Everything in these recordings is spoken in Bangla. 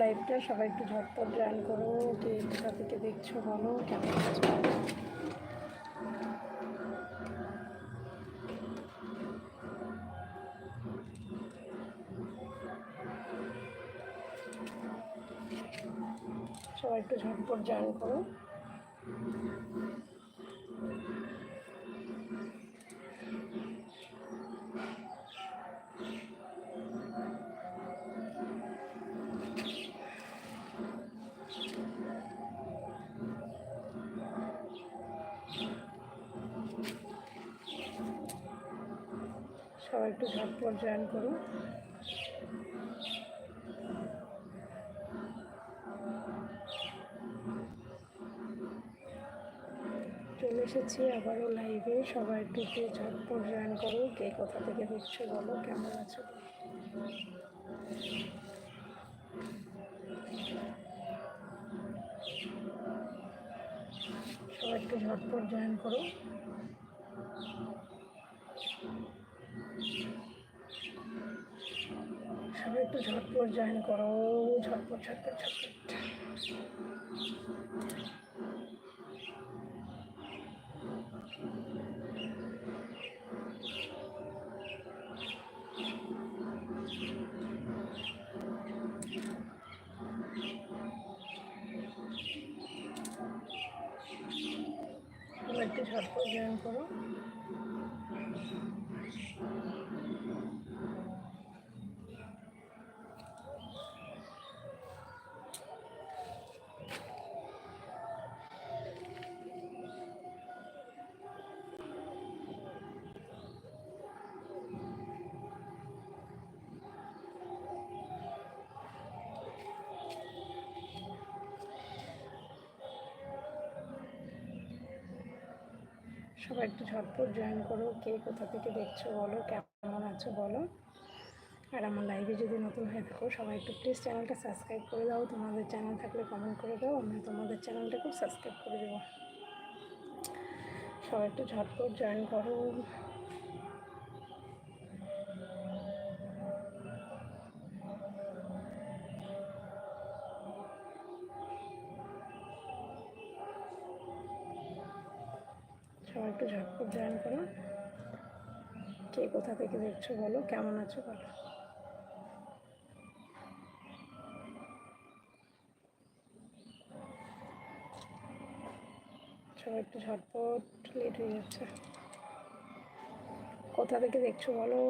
লাইভটা সবাই একটু ঝটপট জয়েন করো, কে কোথা থেকে দেখছ বলো, কেমন সবাই একটু ঝটপট জয়েন করো। একটু ঝটপট জয়েন করুন চলে এসেছি আবারও লাইভে সবাই একটু ঝটপট জয়েন করো। কে কোথা থেকে দেখছ বলো? কেমন আছো? সবাই একটু ঝটপট জয়েন করো সবাই একটু ঝটপট জয়েন করো ঝটপট ঝটপট ঝটপট। ঝটপট জয়েন করো। সবাই একটু ঝটপট জয়েন করো, কে কোথা থেকে দেখছ বলো, কেমন আছো বলো। আর আমার লাইভে যদি নতুন হয়ে থাকো, সবাই একটু প্লিজ চ্যানেলটা সাবস্ক্রাইব করে দাও। তোমাদের চ্যানেল থাকলে কমেন্ট করে দাও, আমি তোমাদের চ্যানেলটাকেও সাবস্ক্রাইব করে দেবো। সবাই একটু ঝটপট জয়েন করো। একটু ঝটপট জয়েন করো। কে কোথা থেকে দেখছ বলো? কেমন আছো বলো? সবাই একটু ঝটপট লেট হয়ে যাচ্ছে। কোথা থেকে দেখছ বলো?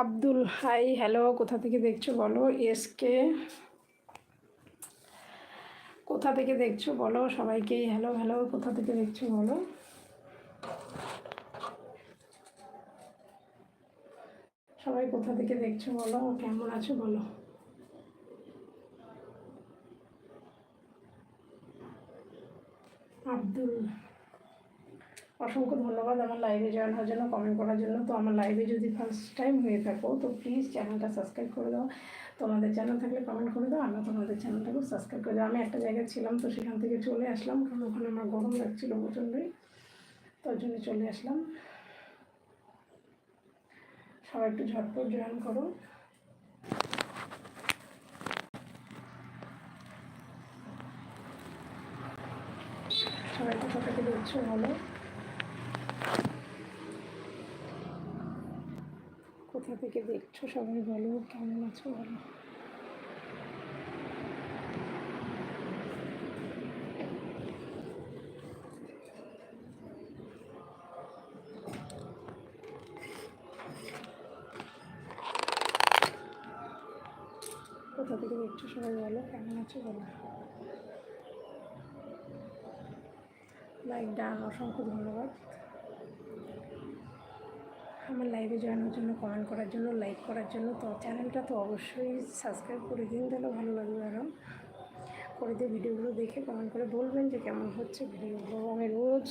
আব্দুল, হাই, হ্যালো, কোথা থেকে দেখছ বলো? এসকে কোথা থেকে দেখছ বলো? সবাইকেই হ্যালো হ্যালো, কোথা থেকে দেখছ বলো? সবাই কোথা থেকে দেখছ বলো? কেমন আছো বলো? আব্দুল অসংখ্য ধন্যবাদ আমার লাইভে জয়েন হওয়ার জন্য কমেন্ট করার জন্য। তো আমার লাইভে যদি ফার্স্ট টাইম হয়ে থাকো, তো প্লিজ চ্যানেলটা সাবস্ক্রাইব করে দাও। তোমাদের চ্যানেল থাকলে কমেন্ট করে দাও আমরা তোমাদের চ্যানেলটাকেও সাবস্ক্রাইব করে দাও। আমি একটা জায়গায় ছিলাম, তো সেখান থেকে চলে আসলাম, কারণ ওখানে আমার গরম লাগছিল প্রচণ্ডই। তার জন্য চলে আসলাম। সবাই একটু ঝটপট জয়েন করো। সবাই কোথা থেকে দেখছ কোথা থেকে দেখছ? সবাই বলো, কেমন আছো বলো? কোথা থেকে দেখছ? সবাই বলো, কেমন আছো বলো? লাইক ডান অসংখ্য ধন্যবাদ। আমার লাইভে জয়েন জন্য কমেন্ট করার জন্য লাইক করার জন্য, তো চ্যানেলটা তো অবশ্যই সাবস্ক্রাইব করে দিন, তাহলে ভালো লাগবে আরও করে দিয়ে ভিডিওগুলো দেখে কমেন্ট করে বলবেন যে কেমন হচ্ছে ভিডিওগুলো আমি রোজ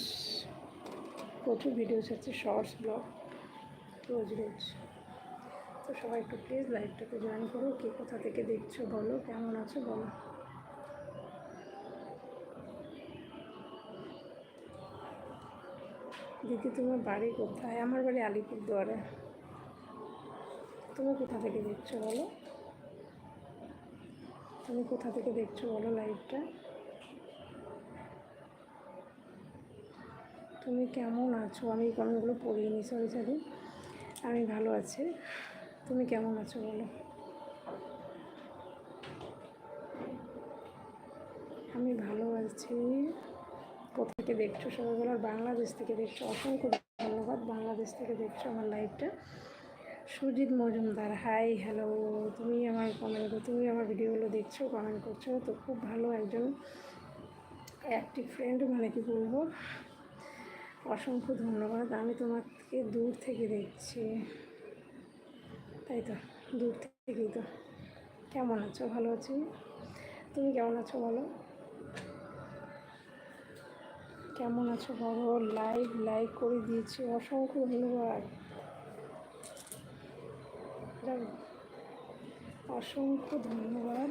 প্রচুর ভিডিওস হচ্ছে শর্টস ব্লগ রোজ রোজ। তো সবাই একটু প্লিজ লাইভটাতে জয়েন করো, কে কোথা থেকে দেখছ বলো, কেমন আছো বলো। দিদি, তোমার বাড়ি কোথায়? আমার বাড়ি আলিপুরদুয়ারে। তুমি কোথা থেকে দেখছ বলো? তুমি কোথা থেকে দেখছ বলো লাইভটা? তুমি কেমন আছো? আমি এই কমেন্টগুলো পড়িনি সরি সরি আমি ভালো আছি। তুমি কেমন আছো বলো? আমি ভালো আছি। কোথা থেকে দেখছ সবাই বলো বাংলাদেশ থেকে দেখছ। অসংখ্য ধন্যবাদ, বাংলাদেশ থেকে দেখছ আমার লাইভটা সুজিত মজুমদার হাই হ্যালো তুমি আমার কমেন্ট তুমি আমার ভিডিওগুলো দেখছ কমেন্ট করছ। তো খুব ভালো একজন অ্যাক্টিভ ফ্রেন্ড মানে কি বলব? অসংখ্য ধন্যবাদ, আমি তোমাকে দূর থেকে দেখছি। তাই তো, দূর থেকেই তো। কেমন আছো? ভালো আছি? তুমি কেমন আছো বলো? কেমন আছো বলো? লাইভ লাইক করে দিয়েছি। অসংখ্য ধন্যবাদ। অসংখ্য ধন্যবাদ।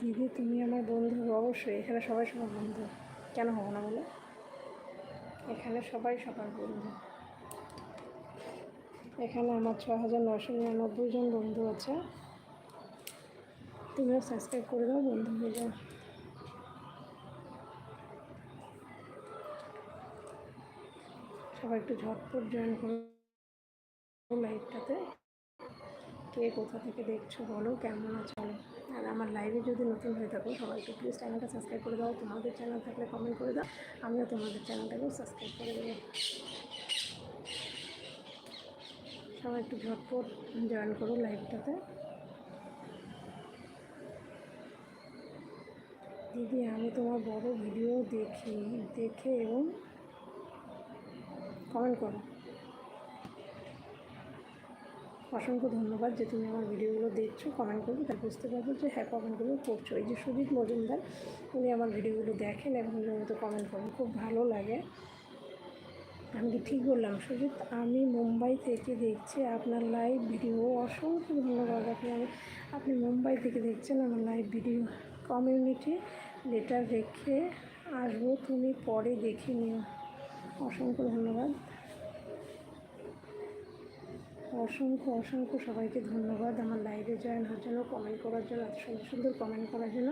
দিদি, তুমি আমার বন্ধু। অবশ্যই, এখানে সবাই সবার বন্ধু। কেন হব না বলো? এখানে সবাই সবার বন্ধু। এখানে আমার ছ হাজার নশো নিরানব্বই জন বন্ধু আছে। তুমিও সাবস্ক্রাইব করে দাও, বন্ধু হয়ে যাও। সবাই একটু ঝটপট জয়েন করো লাইভটাতে কে কোথা থেকে দেখছ বলো, কেমন আছো বলো। আর আমার লাইভে যদি নতুন হয়ে থাকো সবাই একটু প্লিজ চ্যানেলটা সাবস্ক্রাইব করে দাও। তোমাদের চ্যানেল থাকলে কমেন্ট করে দাও। আমিও তোমাদের চ্যানেলটাকেও সাবস্ক্রাইব করে দেবো। সবাই একটু ঝটপট জয়েন করো লাইভটাতে দিদি, আমি তোমার বড় ভিডিও দেখি, দেখে এবং কমেন্ট করো। অসংখ্য ধন্যবাদ যে তুমি আমার ভিডিওগুলো দেখছ কমেন্ট করবে তার বুঝতে পারব যে হ্যাঁ কমেন্টগুলো করছ। এই যে সুজিত মজুমদার, উনি আমার ভিডিওগুলো দেখেন এবং নিয়মিত কমেন্ট করেন। খুব ভালো লাগে। আমি কি ঠিক বললাম, সুজিত, আমি মুম্বাই থেকে দেখছি আপনার লাইভ ভিডিও অসংখ্য ধন্যবাদ আপনি আমি, আপনি মুম্বাই থেকে দেখছেন আমার লাইভ ভিডিও কমিউনিটি লেটার রেখে আসব, তুমি পরে দেখে নিও। অসংখ্য ধন্যবাদ। অসংখ্য অসংখ্য সবাইকে ধন্যবাদ আমার লাইভে জয়েন হওয়ার জন্য কমেন্ট করার জন্য, এত সুন্দর সুন্দর কমেন্ট করার জন্য।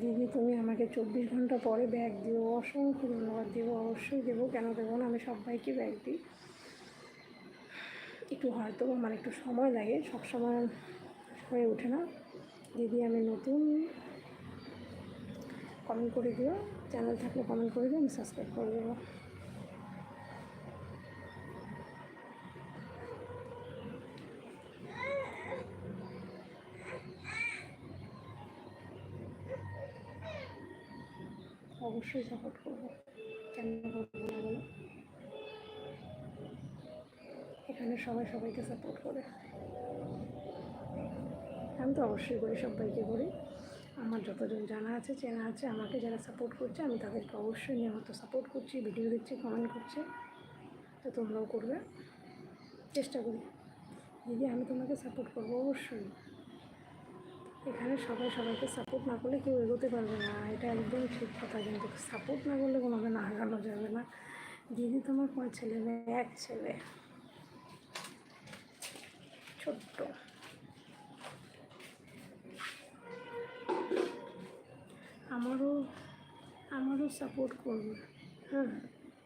দিদি, তুমি আমাকে চব্বিশ ঘণ্টা পরে ব্যাগ দিও, অসংখ্য ধন্যবাদ দেবো অবশ্যই দেবো, কেন দেবো না, আমি সবাইকে ব্যাগ দিই। একটু হয়তো আমার একটু সময় লাগে, সব সময় হয়ে ওঠে না। দিদি, আমি নতুন কমেন্ট করে দিও চ্যানেল থাকলে কমেন্ট করে দিও, আমি সাবস্ক্রাইব করে দেবো। অবশ্যই সাপোর্ট করব। কেন করব না বলো? এখানে সবাই সবাইকে সাপোর্ট করে। আমি তো অবশ্যই করি, সবাইকে করি। আমার যতজন জানা আছে, চেনা আছে, আমাকে যারা সাপোর্ট করছে, আমি তাদেরকে অবশ্যই নিয়মিত সাপোর্ট করছি ভিডিও দিচ্ছি কমেন্ট করছি। তো তোমরাও করবে। চেষ্টা করি। দিদি, আমি তোমাকে সাপোর্ট করব অবশ্যই। এখানে সবাই সবাইকে সাপোর্ট না করলে কেউ এগোতে পারবে না। এটা একদম ঠিক কথা, কিন্তু সাপোর্ট না করলে কোনোদিন আগানো যাবে না। দিদি তোমার কয় ছেলে মেয়ে? এক ছেলে। ছোট্ট। আমারও আমারও সাপোর্ট করবে। হ্যাঁ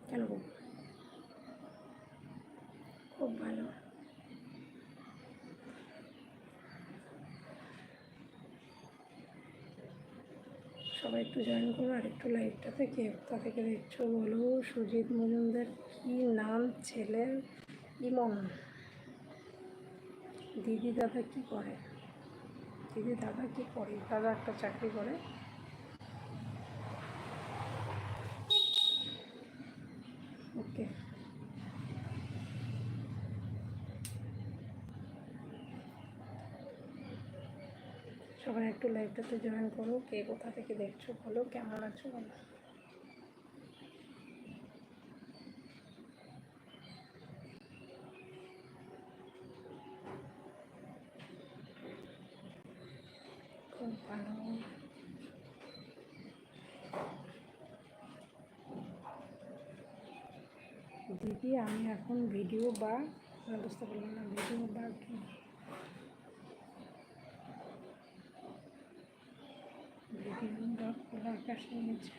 কেন খুব ভালো। সবাই একটু জয়েন করো আর একটু লাইভটাতে কে কোথা থেকে দেখছ বলো, সুজিত মজুমদার কি নাম, ছেলের ইমন? দিদি দাদা কি করে? দিদি দাদা কি করে? দাদা একটা চাকরি করে। ওকে সবাই একটু লাইভটাতে জয়েন করো, কে কোথা থেকে দেখছ বলো, কেমন আছো বলো। দিদি, আমি এখন ভিডিও বা বুঝতে পারলাম না ভিডিও বা কি? ভিডিও বা খোলা আকাশের নিচে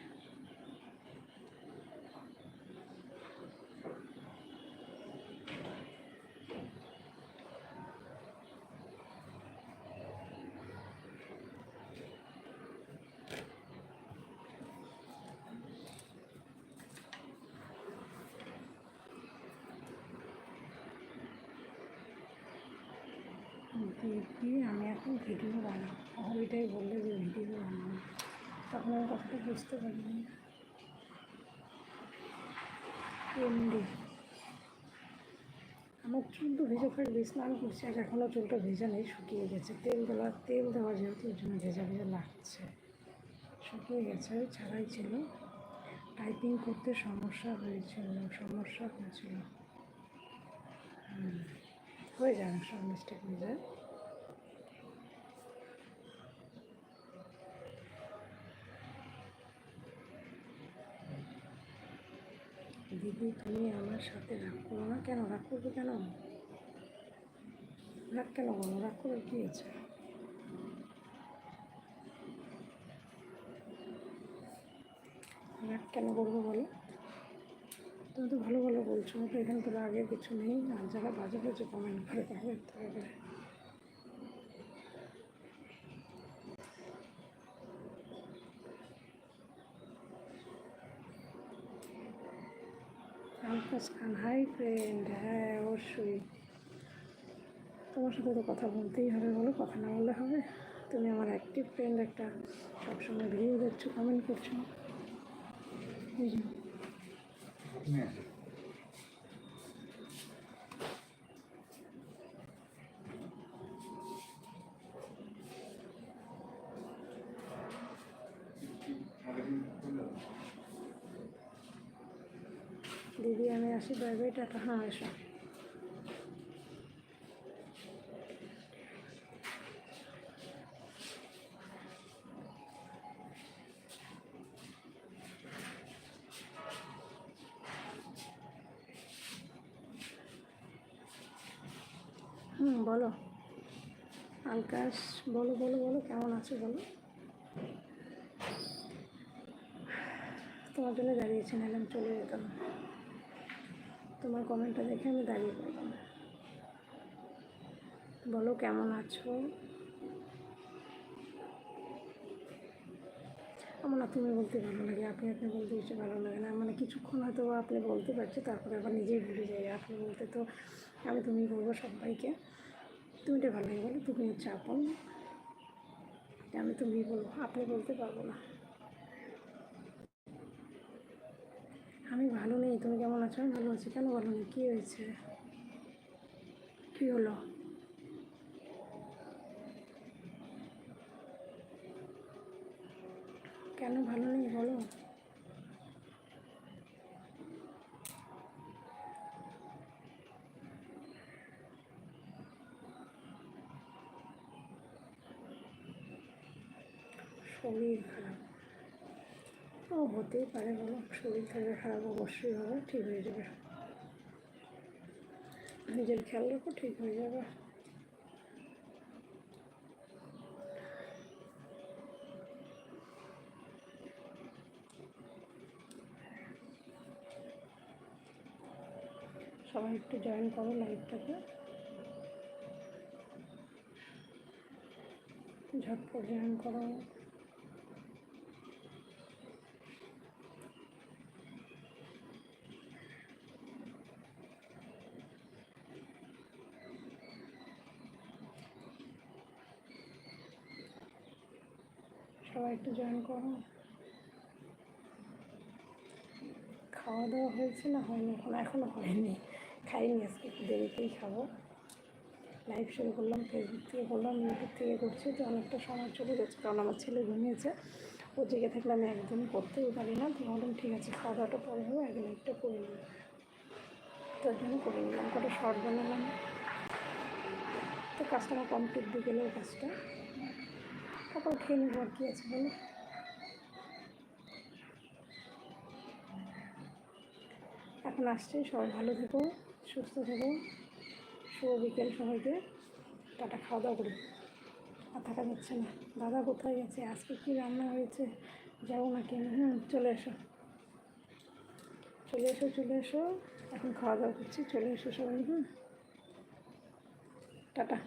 দিদি আমি এখন ভিডিও বানাবো ওইটাই বললে যে ভিডিও বানাবো তখন আমি কথাটা বুঝতে পারিনি। এমডি। আমার চুল তো ভেজে ফেলে স্নান করছি, আর এখনও চুলটা ভেজা নেই, শুকিয়ে গেছে। তেল দেওয়া তেল দেওয়া যেহেতু, ওই জন্য ভেজা ভেজা লাগছে। শুকিয়ে গেছে ছাড়াই ছিল। টাইপিং করতে সমস্যা হয়েছিল সমস্যা হয়েছিল। হয়ে যায় সব মিস্টেক হয়ে যায়। দিদি, তুমি আমার সাথে রাগ করো না কেন? রাগ করবে কেন? রাগ কেন করো? রাগ করে কী আছে? রাগ কেন করব বলো? তুমি তো ভালো ভালো বলছো, তো এখানে তো রাগের কিছু নেই। আর যারা বাজে বাজে কমেন্ট করে তাহলে খান হাই ফ্রেন্ড হ্যাঁ অবশ্যই। তোমার সাথে তো কথা বলতেই হবে বলো, কথা না বললে হবে। তুমি আমার অ্যাক্টিভ ফ্রেন্ড একটা, সবসময় ভিডিও দেখছ কমেন্ট করছ এই যে, দিদি আমি আসি বাই টাটা হ্যাঁ এসো হুম, বলো। আলকাশ, বলো বলো বলো, কেমন আছো বলো? তোমার জন্য দাঁড়িয়েছি, নাহলে আমি চলে যেতাম। তোমার কমেন্টটা দেখে আমি দাঁড়িয়ে পড়লাম। বলো, কেমন আছো? আমার না তুমি বলতে ভালো লাগে, আপনি আপনি বলতে বেশি ভালো লাগে না। মানে কিছুক্ষণ হয়তো আপনি বলতে পারছি, তারপরে আবার নিজেই ভুলে যাই। আপনি বলতে তো আমি তুমি বলব সবাইকে। তুমিটা ভালো লাগে বলো তুমি হচ্ছে আপন আমি তুমি বলব, আপনি বলতে পারব না। আমি ভালো নেই, তুমি কেমন আছো? আমি ভালো আছি। কেন ভালো নেই কী হয়েছে? কী হলো? কেন ভালো নেই বলো? শরীর হতেই পারে বলো শরীর থাকলে খারাপ অবশ্যই হবে ঠিক হয়ে যাবে। নিজের খেয়াল রাখো, ঠিক হয়ে যাবে। সবাই একটু জয়েন করো লাইভটাতে ঝটপট জয়েন করো সবাই একটু জয়েন করো। খাওয়া দাওয়া হয়েছে না হয়নি এখন? এখনও হয়নি। খাইনি আজকে, একটু দেরিতেই খাব। লাইভ শুরু করলাম ফেসবুক থেকে করলাম ইউটিউব থেকে করছি, তো অনেকটা সময় চলে যাচ্ছে কারণ আমার ছেলে ঘুমিয়েছে। ও জেগে থাকলে আমি একদম করতেই পারি না। তো বললাম, ঠিক আছে খাওয়া দাওয়াটা পরে হবে, আগে লাইভটা করে নিই। তার জন্য করে নিলাম, কটা শর্ট বানালাম। তো কাজটা আমার কমপ্লিট গেলো কাজটা। তারপর খেয়ে নেব আর কি আছে, বলো? এখন আসছে, সবাই ভালো থেকো, সুস্থ থেকো। শুভ বিকেল সবাইকে। টাটা, খাওয়া দাওয়া করি আর থাকা যাচ্ছে না। দাদা কোথায় গেছে? আজকে কী রান্না হয়েছে? যাব না কেন? হুম, চলে এসো। চলে এসো চলে এসো। এখন খাওয়া দাওয়া করছি, চলে এসো সবাই, হুম। টাটা।